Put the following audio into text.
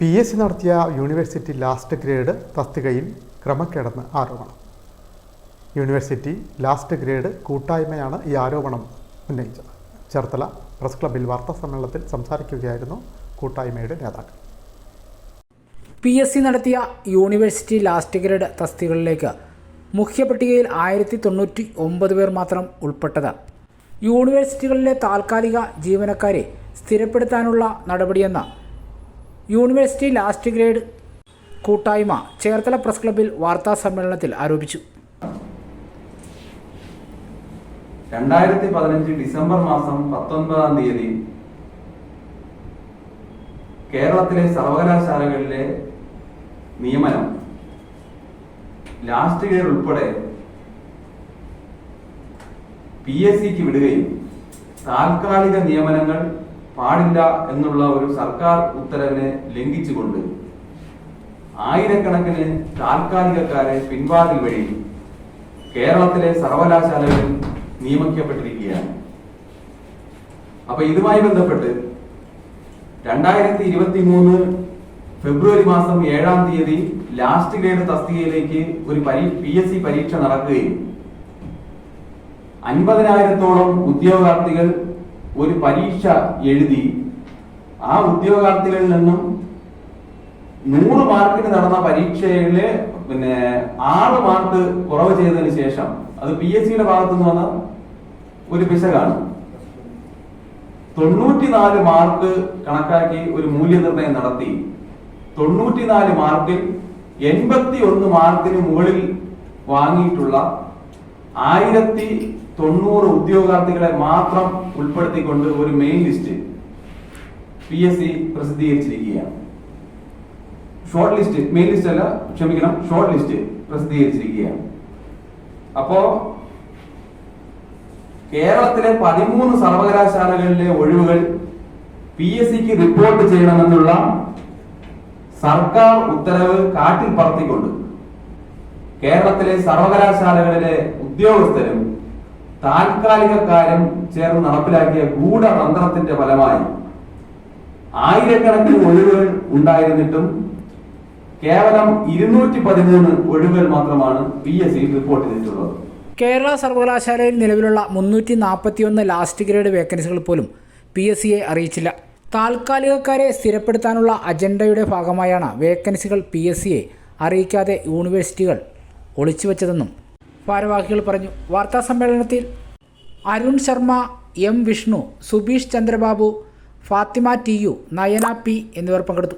P S C നടത്തിയ university last grade തസ്തികയിൽ ക്രമക്കേടെന്ന് ആരോപണം. യൂണിവേഴ്സിറ്റി ലാസ്റ്റ് ഗ്രേഡ് കൂട്ടായ്മയാണ് ഈ ആരോപണം ഉന്നയിച്ചത്. ചേർത്തല പ്രസ് ക്ലബിൽ വാർത്താ സമ്മേളനത്തിൽ സംസാരിക്കുകയായിരുന്നു കൂട്ടായ്മയുടെ നേതാക്കൾ. പി എസ് സി നടത്തിയ യൂണിവേഴ്സിറ്റി ലാസ്റ്റ് ഗ്രേഡ് തസ്തികളിലേക്ക് മുഖ്യപട്ടികയിൽ ആയിരത്തി തൊണ്ണൂറ്റി ഒമ്പത് പേർ മാത്രം ഉൾപ്പെട്ടത് യൂണിവേഴ്സിറ്റികളിലെ താൽക്കാലിക ജീവനക്കാരെ സ്ഥിരപ്പെടുത്താനുള്ള നടപടിയെന്ന യൂണിവേഴ്സിറ്റി ലാസ്റ്റ് ഗ്രേഡ് കൂട്ടായ്മ ചേർത്തല പ്രസ് ക്ലബ്ബിൽ വാർത്താ സമ്മേളനത്തിൽ ആരോപിച്ചു. രണ്ടായിരത്തി പതിനഞ്ച് ഡിസംബർ മാസം പത്തൊൻപതാം തീയതി കേരളത്തിലെ സർവകലാശാലകളിലെ നിയമനം ലാസ്റ്റ് ഗ്രേഡ് ഉൾപ്പെടെ പി എസ് സിക്ക് വിടുകയും താൽക്കാലിക നിയമനങ്ങൾ പാടില്ല എന്നുള്ള ഒരു സർക്കാർ ഉത്തരവിനെ ലംഘിച്ചുകൊണ്ട് ആയിരക്കണക്കിന് താൽക്കാലികക്കാരെ പിൻവാതിൽ വഴി കേരളത്തിലെ സർവകലാശാലകളിൽ നിയമിക്കപ്പെട്ടിരിക്കുകയാണ്. അപ്പൊ ഇതുമായി ബന്ധപ്പെട്ട് രണ്ടായിരത്തി ഇരുപത്തി മൂന്ന് ഫെബ്രുവരി മാസം ഏഴാം തീയതി ലാസ്റ്റ് ഗ്രേഡ് തസ്തികയിലേക്ക് ഒരു പരീ പി എസ് സി പരീക്ഷ നടക്കുകയും അൻപതിനായിരത്തോളം ഉദ്യോഗാർത്ഥികൾ ഒരു പരീക്ഷ എഴുതി ആ ഉദ്യോഗാർത്ഥികളിൽ നിന്നും നൂറ് മാർക്കിന് നടന്ന പരീക്ഷയിൽ പിന്നെ ആറ് മാർക്ക് കുറവ് ചെയ്തതിന് ശേഷം അത് പി എസ് സിയുടെ ഭാഗത്തു നിന്ന് വന്ന ഒരു പിശകാണ്. തൊണ്ണൂറ്റിനാല് മാർക്ക് കണക്കാക്കി ഒരു മൂല്യനിർണയം നടത്തി. തൊണ്ണൂറ്റിനാല് മാർക്കിൽ എൺപത്തി ഒന്ന് മാർക്കിന് മുകളിൽ വാങ്ങിയിട്ടുള്ള ആയിരത്തി തൊണ്ണൂറ് ഉദ്യോഗാർത്ഥികളെ മാത്രം ഉൾപ്പെടുത്തിക്കൊണ്ട് ഒരു main list P S C പ്രസിദ്ധീകരിച്ചിരിക്കുകയാണ്. Short list main list അല്ല ക്ഷമിക്കണം ഷോർട്ട് ലിസ്റ്റ് പ്രസിദ്ധീകരിച്ചിരിക്കുകയാണ്. അപ്പോ കേരളത്തിലെ പതിമൂന്ന് സർവകലാശാലകളിലെ ഒഴിവുകൾ പി എസ് സിക്ക് റിപ്പോർട്ട് ചെയ്യണമെന്നുള്ള സർക്കാർ ഉത്തരവ് കാട്ടിൽ പറത്തിക്കൊണ്ട് കേരളത്തിലെ സർവകലാശാലകളിലെ ഉദ്യോഗസ്ഥരും താൽക്കാലികക്കാരും ചേർന്ന് നടപ്പിലാക്കിയ ഗൂഢതന്ത്രത്തിന്റെ ഫലമായി ആയിരക്കണക്കിന് ഒഴിവുകൾ ഉണ്ടായിരുന്നിട്ടും കേവലം ഇരുന്നൂറ്റി പതിമൂന്ന് ഒഴിവുകൾ മാത്രമാണ് പി എസ് സി റിപ്പോർട്ട് ചെയ്തിട്ടുള്ളത്. കേരള സർവകലാശാലയിൽ നിലവിലുള്ള മുന്നൂറ്റി നാൽപ്പത്തിയൊന്ന് ലാസ്റ്റ് ഗ്രേഡ് വേക്കൻസികൾ പോലും പി എസ് സിയെ അറിയിച്ചില്ല. താൽക്കാലികക്കാരെ സ്ഥിരപ്പെടുത്താനുള്ള അജണ്ടയുടെ ഭാഗമായാണ് വേക്കൻസികൾ പി എസ് സിയെ അറിയിക്കാതെ യൂണിവേഴ്സിറ്റികൾ ഒളിച്ചുവെച്ചതെന്നും ഭാരവാഹികൾ പറഞ്ഞു. വാർത്താ സമ്മേളനത്തിൽ Arun Sharma M Vishnu Subeesh Chandrababu Fathima T U Nayana P എന്നിവർ പങ്കെടുത്തു.